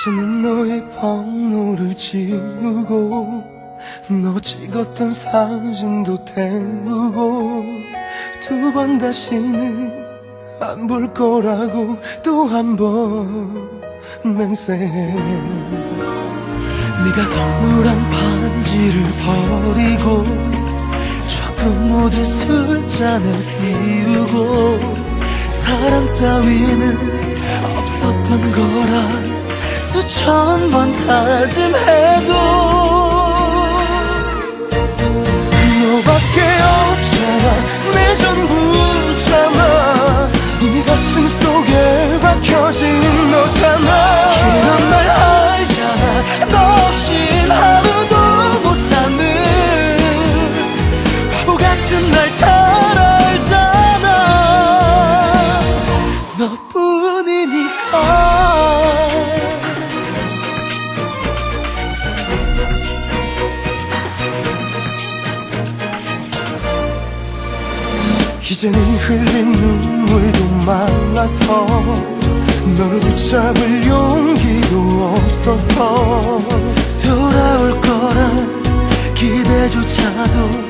이제는 너의 번호를 지우고 너 찍었던 사진도 태우고 두 번 다시는 안 볼 거라고 또 한 번 맹세해. 네가 선물한 반지를 버리고 저도 모두 술잔을 비우고 사랑 따위는 없었던 거라 수천 번 다짐해도 이제는 흘린 눈물도 말라서 너를 붙잡을 용기도 없어서 돌아올 거란 기대조차도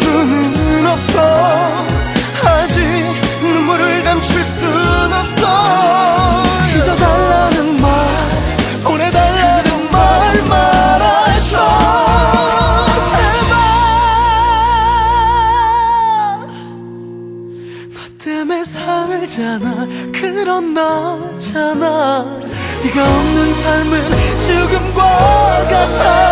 수는 없어. 아직 눈물을 감출 순 없어. 잊어달라는 말 보내달라는 말 말아줘 제발. 너 때문에 살잖아. 그런 너잖아. 네가 없는 삶은 죽음과 같아